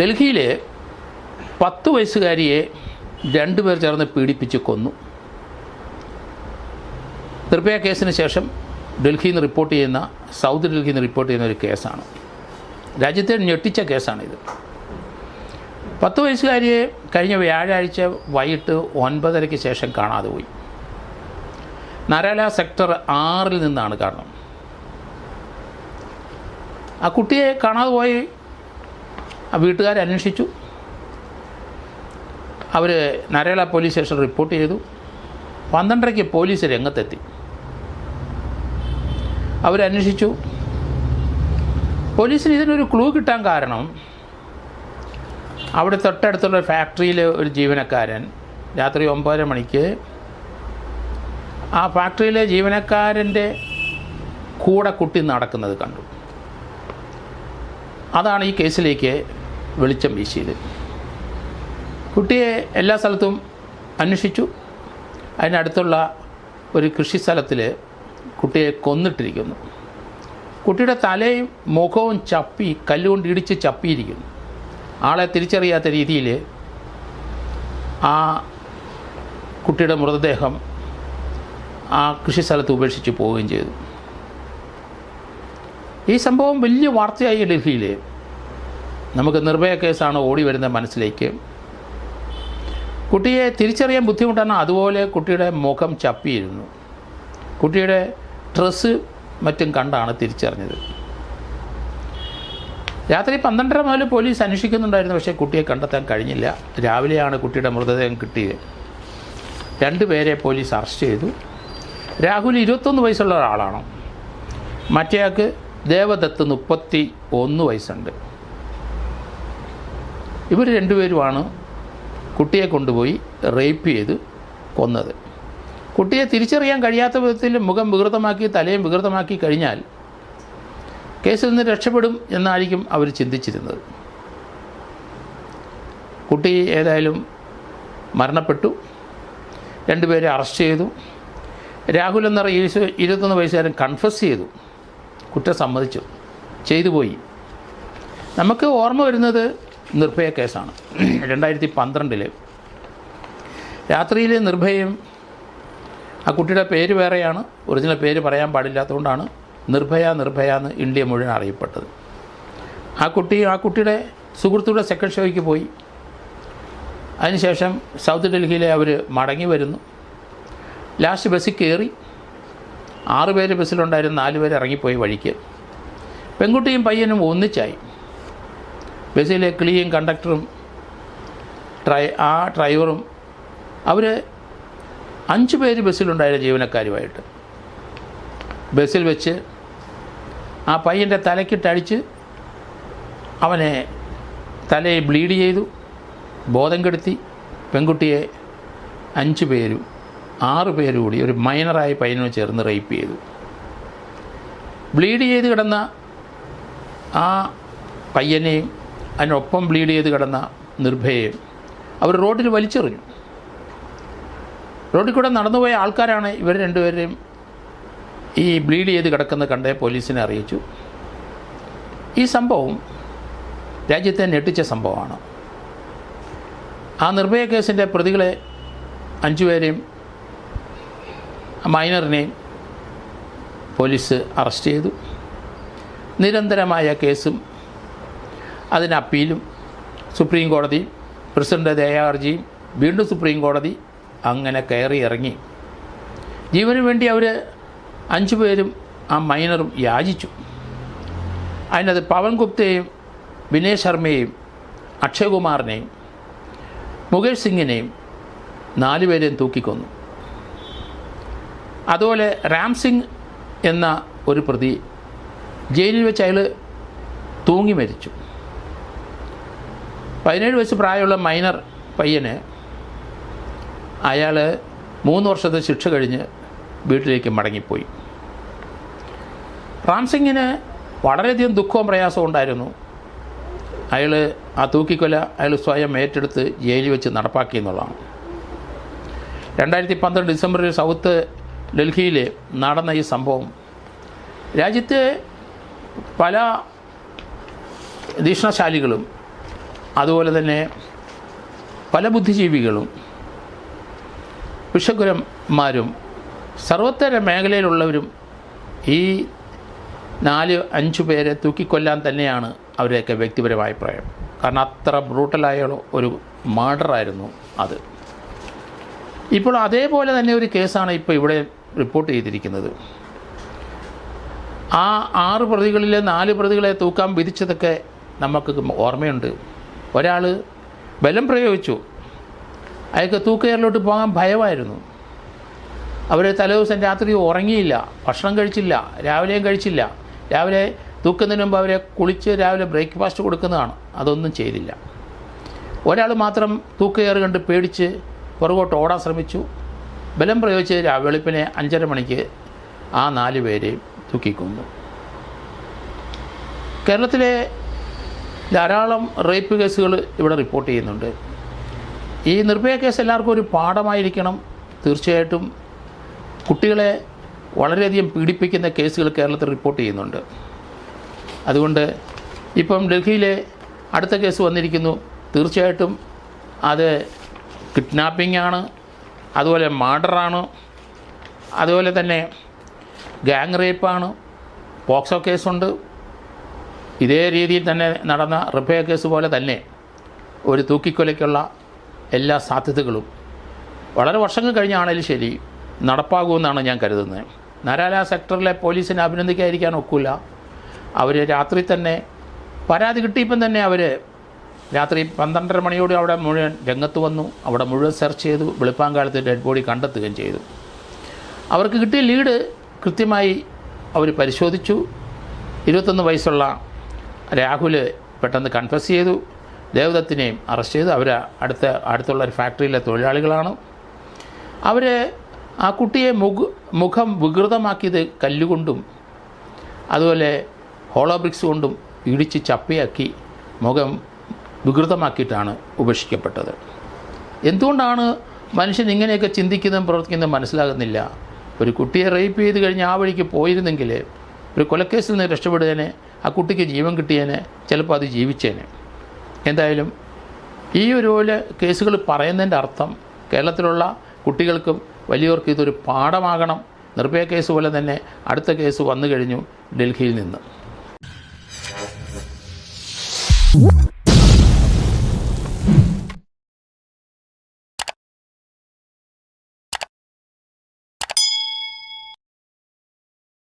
ഡൽഹിയിൽ പത്ത് വയസ്സുകാരിയെ രണ്ടുപേർ ചേർന്ന് പീഡിപ്പിച്ച് കൊന്നു. നിർഭയ കേസിന് ശേഷം ഡൽഹിയിൽ നിന്ന് റിപ്പോർട്ട് ചെയ്യുന്ന സൗത്ത് ഡൽഹിയിൽ നിന്ന് റിപ്പോർട്ട് ചെയ്യുന്ന ഒരു കേസാണ്. രാജ്യത്തെ ഞെട്ടിച്ച കേസാണിത്. പത്ത് വയസ്സുകാരിയെ കഴിഞ്ഞ വ്യാഴാഴ്ച വൈകിട്ട് ഒൻപതരയ്ക്ക് ശേഷം കാണാതെ പോയി. നരാല സെക്ടർ ആറിൽ നിന്നാണ് കാരണം. ആ കുട്ടിയെ കാണാതെ പോയി വീട്ടുകാർ അന്വേഷിച്ചു. അവർ നരേള പോലീസ് സ്റ്റേഷൻ റിപ്പോർട്ട് ചെയ്തു. പന്ത്രണ്ടരയ്ക്ക് പോലീസ് രംഗത്തെത്തി. അവരന്വേഷിച്ചു പോലീസിന് ഇതിനൊരു ക്ലൂ കിട്ടാൻ കാരണം അവിടെ തൊട്ടടുത്തുള്ള ഫാക്ടറിയിലെ ഒരു ജീവനക്കാരൻ രാത്രി ഒമ്പതര മണിക്ക് ആ ഫാക്ടറിയിലെ ജീവനക്കാരന്റെ കൂടെ കുട്ടി നടക്കുന്നത് കണ്ടു. അതാണ് ഈ കേസിലേക്ക് വെളിച്ചം വീശിയത്. കുട്ടിയെ എല്ലാ സ്ഥലത്തും അന്വേഷിച്ചു. അതിനടുത്തുള്ള ഒരു കൃഷി സ്ഥലത്തിൽ കുട്ടിയെ കൊന്നിട്ടിരിക്കുന്നു. കുട്ടിയുടെ തലയും മുഖവും ചപ്പി കല്ലുകൊണ്ട് ഇടിച്ച് ചപ്പിയിരിക്കുന്നു. ആളെ തിരിച്ചറിയാത്ത രീതിയിൽ ആ കുട്ടിയുടെ മൃതദേഹം ആ കൃഷി സ്ഥലത്ത് ഉപേക്ഷിച്ച് പോവുകയും ചെയ്തു. ഈ സംഭവം വലിയ വാർത്തയായി ഡൽഹിയിൽ നമുക്ക് നിർഭയ കേസാണ് ഓടി വരുന്നത് മനസ്സിലേക്ക്. കുട്ടിയെ തിരിച്ചറിയാൻ ബുദ്ധിമുട്ടാണ് അതുപോലെ കുട്ടിയുടെ മുഖം ചപ്പിയിരുന്നു. കുട്ടിയുടെ ഡ്രസ്സ് മറ്റും കണ്ടാണ് തിരിച്ചറിഞ്ഞത്. രാത്രി പന്ത്രണ്ടര മുതൽ പോലീസ് അന്വേഷിക്കുന്നുണ്ടായിരുന്നു പക്ഷേ കുട്ടിയെ കണ്ടെത്താൻ കഴിഞ്ഞില്ല. രാവിലെയാണ് കുട്ടിയുടെ മൃതദേഹം കിട്ടിയത്. രണ്ടുപേരെ പോലീസ് അറസ്റ്റ് ചെയ്തു. രാഹുൽ ഇരുപത്തൊന്ന് വയസ്സുള്ള ഒരാളാണ്. മറ്റേയാൾക്ക് ദേവദത്ത് മുപ്പത്തി ഒന്ന് വയസ്സുണ്ട്. ഇവർ രണ്ടുപേരുമാണ് കുട്ടിയെ കൊണ്ടുപോയി റേപ്പ് ചെയ്ത് കൊന്നത്. കുട്ടിയെ തിരിച്ചറിയാൻ കഴിയാത്ത വിധത്തിൽ മുഖം വികൃതമാക്കി തലയും വികൃതമാക്കി കഴിഞ്ഞാൽ കേസിൽ നിന്ന് രക്ഷപ്പെടും എന്നായിരിക്കും അവർ ചിന്തിച്ചിരുന്നത്. കുട്ടി ഏതായാലും മരണപ്പെട്ടു. രണ്ടുപേരെ അറസ്റ്റ് ചെയ്തു. രാഹുൽ എന്ന ഇരുപത് ഇരുപത്തൊന്ന് വയസ്സുകാരൻ കൺഫസ് ചെയ്തു. കുറ്റം സമ്മതിച്ചു. ചെയ്തു പോയി. നമുക്ക് ഓർമ്മ വരുന്നത് നിർഭയ കേസാണ്. രണ്ടായിരത്തി പന്ത്രണ്ടിൽ രാത്രിയിലെ നിർഭയയും ആ കുട്ടിയുടെ പേര് വേറെയാണ് ഒറിജിനൽ പേര് പറയാൻ പാടില്ലാത്തതുകൊണ്ടാണ് നിർഭയ നിർഭയ എന്ന് ഇന്ത്യ മുഴുവൻ അറിയപ്പെട്ടത്. ആ കുട്ടി ആ കുട്ടിയുടെ സുഹൃത്തുക്കളുടെ സെക്കൻഡ് ഷോയ്ക്ക് പോയി. അതിനുശേഷം സൗത്ത് ഡൽഹിയിലെ അവർ മടങ്ങി വരുന്നു. ലാസ്റ്റ് ബസ്സിൽ കയറി ആറ് പേര് ബസ്സിലുണ്ടായിരുന്നു നാല് പേര് ഇറങ്ങിപ്പോയി വഴിക്ക്. പെൺകുട്ടിയും പയ്യനും ഒന്നിച്ചായി. ബസ്സിലെ കിളിയും കണ്ടക്ടറും ഡ്രൈ ആ ഡ്രൈവറും അവർ അഞ്ച് പേര് ബസ്സിലുണ്ടായിരുന്ന ജീവനക്കാരുമായിട്ട്. ബസ്സിൽ വെച്ച് ആ പയ്യന്റെ തലക്കിട്ടടിച്ച് അവനെ തലയെ ബ്ലീഡ് ചെയ്തു ബോധം കെടുത്തി പെൺകുട്ടിയെ അഞ്ച് പേരും ആറ് പേരും കൂടി ഒരു മൈനറായ പയ്യനോട് ചേർന്ന് റേപ്പ് ചെയ്തു. ബ്ലീഡ് ചെയ്ത് കിടന്ന ആ പയ്യനെയും അതിനൊപ്പം ബ്ലീഡ് ചെയ്ത് കിടന്ന നിർഭയെ അവർ റോഡിൽ വലിച്ചെറിഞ്ഞു. റോഡിൽ കൂടെ നടന്നുപോയ ആൾക്കാരാണ് ഇവർ രണ്ടുപേരെയും ഈ ബ്ലീഡ് ചെയ്ത് കിടക്കുന്ന കണ്ടേ പോലീസിനെ അറിയിച്ചു. ഈ സംഭവം രാജ്യത്തെ ഞെട്ടിച്ച സംഭവമാണ്. ആ നിർഭയ കേസിന്റെ പ്രതികളെ അഞ്ചുപേരെയും മൈനറിനെയും പോലീസ് അറസ്റ്റ് ചെയ്തു. നിരന്തരമായ കേസും അതിന് അപ്പീലും സുപ്രീം കോടതി പ്രസിഡന്റ് ദയാഹർജിയും വീണ്ടും സുപ്രീം കോടതി അങ്ങനെ കയറി ഇറങ്ങി. ജീവന് വേണ്ടി അവർ അഞ്ചു പേരും ആ മൈനറും യാചിച്ചു. അതിനകത്ത് പവൻ ഗുപ്തയെയും വിനയ് ശർമ്മയെയും അക്ഷയകുമാറിനെയും മുകേഷ് സിംഗിനെയും നാലുപേരെയും തൂക്കിക്കൊന്നു. അതുപോലെ റാം സിംഗ് എന്ന ഒരു പ്രതി ജയിലിൽ വെച്ച് അയാൾ തൂങ്ങി മരിച്ചു. പതിനേഴ് വയസ്സ് പ്രായമുള്ള മൈനർ പയ്യന് അയാൾ മൂന്ന് വർഷത്തെ ശിക്ഷ കഴിഞ്ഞ് വീട്ടിലേക്ക് മടങ്ങിപ്പോയി. റാംസിങ്ങിന് വളരെയധികം ദുഃഖവും പ്രയാസവും ഉണ്ടായിരുന്നു. അയാൾ ആ തൂക്കിക്കൊല അയാൾ സ്വയം ഏറ്റെടുത്ത് ജയിലിൽ വെച്ച് നടപ്പാക്കി എന്നുള്ളതാണ്. രണ്ടായിരത്തി പന്ത്രണ്ട് ഡിസംബറിൽ സൗത്ത് ഡൽഹിയിൽ നടന്ന ഈ സംഭവം രാജ്യത്തെ പല ദീക്ഷണശാലികളും അതുപോലെ തന്നെ പല ബുദ്ധിജീവികളും വിഷഗുരന്മാരും സർവത്തര മേഖലയിലുള്ളവരും ഈ നാല് അഞ്ച് പേരെ തൂക്കിക്കൊല്ലാൻ തന്നെയാണ് അവരുടെയൊക്കെ വ്യക്തിപരമായ അഭിപ്രായം കാരണം അത്ര ബ്രൂട്ടലായ ഒരു മർഡറായിരുന്നു അത്. ഇപ്പോൾ അതേപോലെ തന്നെ ഒരു കേസാണ് ഇപ്പോൾ ഇവിടെ റിപ്പോർട്ട് ചെയ്തിരിക്കുന്നത്. ആ ആറ് പ്രതികളിലെ നാല് പ്രതികളെ തൂക്കാൻ വിധിച്ചതൊക്കെ നമുക്ക് ഓർമ്മയുണ്ട്. ഒരാൾ ബലം പ്രയോഗിച്ചു. അയാൾക്ക് തൂക്കയറിലോട്ട് പോകാൻ ഭയമായിരുന്നു. അവർ തലേദിവസം രാത്രി ഉറങ്ങിയില്ല ഭക്ഷണം കഴിച്ചില്ല രാവിലെയും കഴിച്ചില്ല. രാവിലെ തൂക്കുന്നതിന് മുമ്പ് അവരെ കുളിച്ച് രാവിലെ ബ്രേക്ക്ഫാസ്റ്റ് കൊടുക്കുന്നതാണ്. അതൊന്നും ചെയ്തില്ല. ഒരാൾ മാത്രം തൂക്കയറ് കണ്ട് പേടിച്ച് പുറകോട്ട് ഓടാൻ ശ്രമിച്ചു. ബലം പ്രയോഗിച്ച് വെളുപ്പിനെ അഞ്ചര മണിക്ക് ആ നാല് പേരെയും തൂക്കിക്കൊന്നു. കേരളത്തിലെ ധാരാളം റേപ്പ് കേസുകൾ ഇവിടെ റിപ്പോർട്ട് ചെയ്യുന്നുണ്ട്. ഈ നിർഭയ കേസ് എല്ലാവർക്കും ഒരു പാഠമായിരിക്കണം. തീർച്ചയായിട്ടും കുട്ടികളെ വളരെയധികം പീഡിപ്പിക്കുന്ന കേസുകൾ കേരളത്തിൽ റിപ്പോർട്ട് ചെയ്യുന്നുണ്ട്. അതുകൊണ്ട് ഇപ്പം ഡൽഹിയിലെ അടുത്ത കേസ് വന്നിരിക്കുന്നു. തീർച്ചയായിട്ടും അത് കിഡ്നാപ്പിംഗ് ആണ്. അതുപോലെ മർഡറാണ് അതുപോലെ തന്നെ ഗാങ് റേപ്പാണ് പോക്സോ കേസുണ്ട്. ഇതേ രീതിയിൽ തന്നെ നടന്ന റിപ്പയ കേസ് പോലെ തന്നെ ഒരു തൂക്കിക്കൊലയ്ക്കുള്ള എല്ലാ സാധ്യതകളും വളരെ വർഷങ്ങൾ കഴിഞ്ഞാണെങ്കിലും ശരി നടപ്പാകുമെന്നാണ് ഞാൻ കരുതുന്നത്. നരാല സെക്ടറിലെ പോലീസിനെ അഭിനന്ദിക്കാതിരിക്കാൻ ഒക്കില്ല. അവർ രാത്രി തന്നെ പരാതി കിട്ടിയപ്പം തന്നെ അവർ രാത്രി പന്ത്രണ്ടര മണിയോടെ അവിടെ മുഴുവൻ രംഗത്ത് വന്നു. അവിടെ മുഴുവൻ സെർച്ച് ചെയ്തു. വെളുപ്പാങ്കാലത്ത് ഡെഡ് ബോഡി കണ്ടെത്തുകയും ചെയ്തു. അവർക്ക് കിട്ടിയ ലീഡ് കൃത്യമായി അവർ പരിശോധിച്ചു. ഇരുപത്തൊന്ന് വയസ്സുള്ള രാഹുൽ പെട്ടെന്ന് കൺഫസ് ചെയ്തു. ദേവദത്തിനെയും അറസ്റ്റ് ചെയ്തു. അവർ അടുത്ത അടുത്തുള്ള ഒരു ഫാക്ടറിയിലെ തൊഴിലാളികളാണ്. അവർ ആ കുട്ടിയെ മുഖ മുഖം വികൃതമാക്കിയത് കല്ലുകൊണ്ടും അതുപോലെ ഹോളോബ്രിക്സ് കൊണ്ടും ഇടിച്ച് ചപ്പയാക്കി മുഖം വികൃതമാക്കിയിട്ടാണ് ഉപേക്ഷിക്കപ്പെട്ടത്. എന്തുകൊണ്ടാണ് മനുഷ്യൻ ഇങ്ങനെയൊക്കെ ചിന്തിക്കുന്നതും പ്രവർത്തിക്കുന്നതും മനസ്സിലാകുന്നില്ല? ഒരു കുട്ടിയെ റേപ്പ് ചെയ്ത് കഴിഞ്ഞ് ആ വഴിക്ക് പോയിരുന്നെങ്കിൽ ഒരു കൊലക്കേസിൽ നിന്ന് രക്ഷപ്പെടുന്നതിന് ആ കുട്ടിക്ക് ജീവൻ കിട്ടിയേനെ ചിലപ്പോൾ അത് ജീവിച്ചേനെ. എന്തായാലും ഈ ഒരു പോലെ കേസുകൾ പറയുന്നതിന്റെ അർത്ഥം കേരളത്തിലുള്ള കുട്ടികൾക്കും വലിയവർക്കും ഇതൊരു പാഠമാകണം. നിർഭയ കേസ് പോലെ തന്നെ അടുത്ത കേസ് വന്നു കഴിഞ്ഞു ഡൽഹിയിൽ നിന്ന്.